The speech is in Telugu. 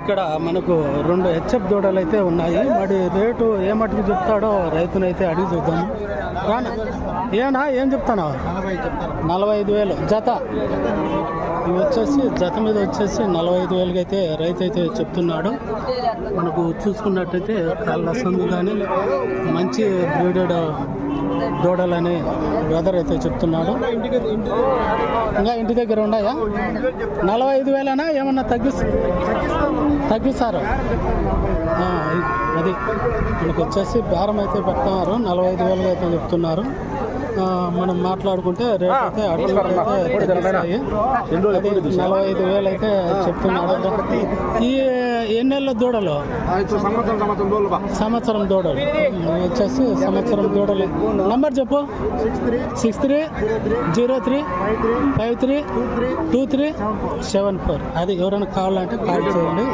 ఇక్కడ మనకు రెండు హెచ్ఎఫ్ దూడలు అయితే ఉన్నాయి. మరి రేటు ఏ మటుకు చెప్తాడో రైతునైతే అడిగి చూద్దాము రానా? ఏనా? ఏం చెప్తానా నలభై ఐదు వేలు. జత? ఇవి వచ్చేసి జత మీద వచ్చేసి నలభై ఐదు వేలకి అయితే రైతు అయితే చెప్తున్నాడు. మనకు చూసుకున్నట్టయితే కాళ్ళ సందు కానీ మంచి బ్రీడెడ్ దూడలని బ్రదర్ అయితే చెప్తున్నాడు. ఇంకా ఇంటి దగ్గర ఉన్నాయా? నలభై ఐదు వేలనా? ఏమన్నా తగ్గిస్తా తగ్గిస్తారు? ఆ, అది మనకు వచ్చేసి బేరం అయితే పెడుతున్నారు నలభై ఐదు వేలుగా అయితే చెప్తున్నారు. ఆ, మనం మాట్లాడుకుంటే రేట్ అయితే అటు నలభై ఐదు వేలు అయితే చెప్తున్నాడు. ఈ ఎన్ని నెలల దూడలు? సంవత్సరం దూడలు వచ్చేసి సంవత్సరం దూడలు. నంబర్ చెప్పు. Six three. Zero three. Five three. Two three. Seven four. అది ఎవరైనా కావాలంటే కాల్ చేయండి.